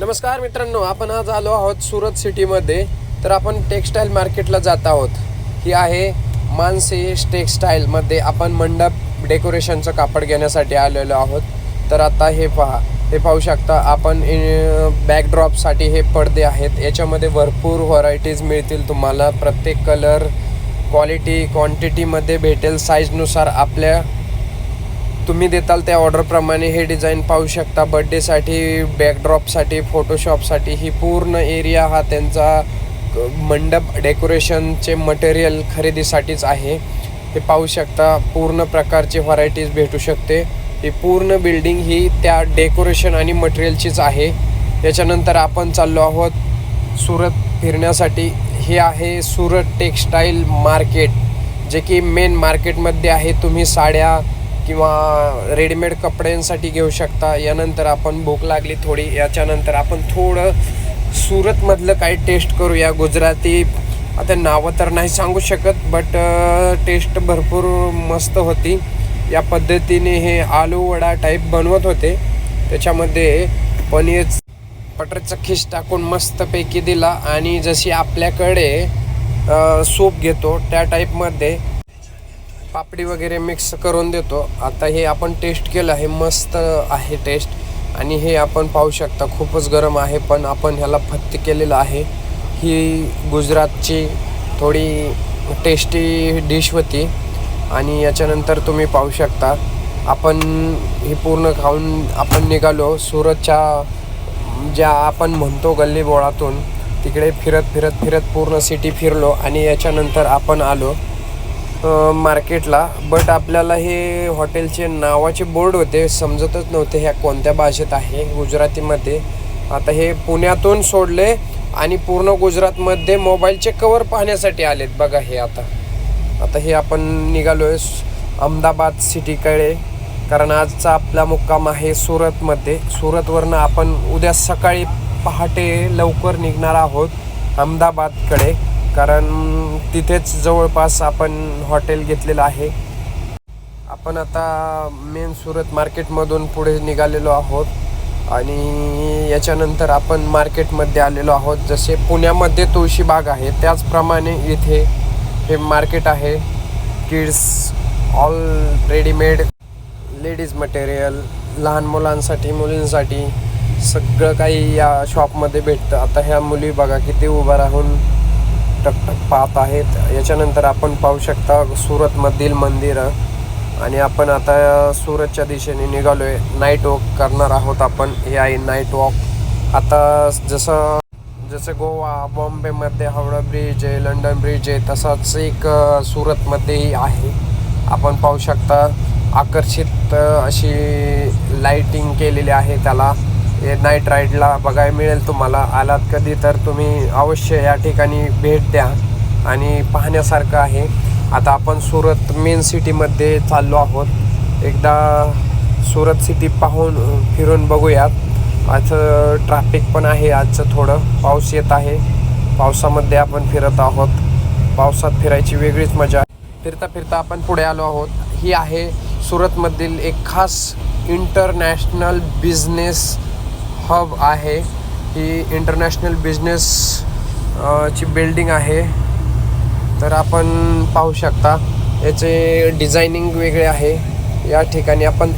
नमस्कार मित्रांनो आपण आज आलो आहोत सुरत सिटीमध्ये. तर आपण टेक्स्टाईल मार्केटला जात आहोत. ही आहे मानसेश टेक्स्टाईलमध्ये आपण मंडप डेकोरेशनचं कापड घेण्यासाठी आलेलो आहोत. तर आता हे पहा हे पाहू शकता आपण बॅकड्रॉपसाठी हे पडदे आहेत. याच्यामध्ये भरपूर व्हरायटीज मिळतील तुम्हाला. प्रत्येक कलर क्वालिटी क्वांटिटीमध्ये भेटेल. साईजनुसार आपल्या तुम्ही देताल त्या ऑर्डरप्रमाणे हे डिझाईन पाहू शकता. बड्डेसाठी बॅकड्रॉपसाठी फोटोशॉपसाठी ही पूर्ण एरिया हा त्यांचा मंडप डेकोरेशनचे मटेरियल खरेदीसाठीच आहे. हे पाहू शकता पूर्ण प्रकारचे व्हरायटीज भेटू शकते. ही पूर्ण बिल्डिंग ही त्या डेकोरेशन आणि मटेरियलचीच आहे. याच्यानंतर आपण चाललो आहोत सुरत फिरण्यासाठी. हे आहे सुरत टेक्स्टाईल मार्केट जे की मेन मार्केटमध्ये आहे. तुम्ही साड्या किंवा रेडीमेड कपड्यांसाठी घेऊ शकता. यानंतर आपण भूक लागली थोडी याच्यानंतर आपण थोडं सुरतमधलं काही टेस्ट करूया गुजराती. आता नावं तर नाही सांगू शकत बट टेस्ट भरपूर मस्त होती. या पद्धतीने हे आलू वडा टाईप बनवत होते. त्याच्यामध्ये पनीर बटरचा खिस टाकून मस्तपैकी दिला आणि जशी आपल्याकडे सूप घेतो त्या टाईपमध्ये पापडी वगैरे मिक्स करून देतो. आता हे आपण टेस्ट केलं आहे मस्त आहे टेस्ट आणि हे आपण पाहू शकता खूपच गरम आहे पण आपण ह्याला फत्त केलेलं आहे. ही गुजरातची थोडी टेस्टी डिश होती. आणि याच्यानंतर तुम्ही पाहू शकता आपण हे पूर्ण खाऊन आपण निघालो. सुरतच्या ज्या आपण म्हणतो गल्लीबोळातून तिकडे फिरत फिरत फिरत पूर्ण सिटी फिरलो. आणि याच्यानंतर आपण आलो. मार्केटला बट आपल्याला हे हॉटेलचे नावाचे बोर्ड होते समजतच नव्हते ह्या कोणत्या भाषेत आहे गुजरातीमध्ये. आता हे पुण्यातून सोडले आणि पूर्ण गुजरातमध्ये मोबाईलचे कवर पाहण्यासाठी आलेत बघा हे आता. आता हे आपण निघालो आहे अहमदाबाद सिटीकडे कारण आजचा आपला मुक्काम आहे सुरतमध्ये. सुरतवरनं आपण उद्या सकाळी पहाटे लवकर निघणार आहोत अहमदाबादकडे. कारण तिथेच जवळपास आपण हॉटेल घेतलेलं आहे. आपण आता मेन सुरत मार्केटमधून पुढे निघालेलो आहोत आणि याच्यानंतर आपण मार्केटमध्ये आलेलो आहोत. जसे पुण्यामध्ये तुळशीबाग आहे त्याचप्रमाणे इथे हे मार्केट आहे. Kids all readymade ladies material लहान मुलांसाठी मुलींसाठी सगळं काही या शॉपमध्ये भेटतं. आता ह्या मुली बघा किती उभा राहून टकटक पाहत आहेत. याच्यानंतर आपण पाहू शकता सुरतमधील मंदिरं. आणि आपण आता सुरतच्या दिशेने निघालो आहे नाईट वॉक करणार आहोत आपण. हे आहे नाईट वॉक आता जसं जसं गोवा बॉम्बेमध्ये हावडा ब्रिज आहे लंडन ब्रिज आहे तसाच एक सुरतमध्येही आहे. आपण पाहू शकता आकर्षित अशी लाईटिंग केलेली आहे त्याला. हे नाईट राईडला बघायला मिळेल तुम्हाला. आलात कधी तर तुम्ही अवश्य या ठिकाणी भेट द्या. आणि पाहण्यासारखं आहे. आता आपण सुरत मेन सिटीमध्ये चाललो आहोत. एकदा सुरत सिटी पाहून फिरून बघूयात. आज ट्रॅफिक पण आहे आजचं थोडं. पाऊस येत आहे. पावसामध्ये आपण फिरत आहोत. पावसात फिरायची वेगळीच मजा. फिरता फिरता आपण पुढे आलो आहोत. ही आहे सुरतमधील एक खास इंटरनॅशनल बिझनेस हब आहे ही इंटरनॅशनल बिझनेस ची बिल्डिंग आहे. तर आपण पाहू शकता याचे डिझायनिंग वेगळे आहे. या ठिकाणी आपण थांब.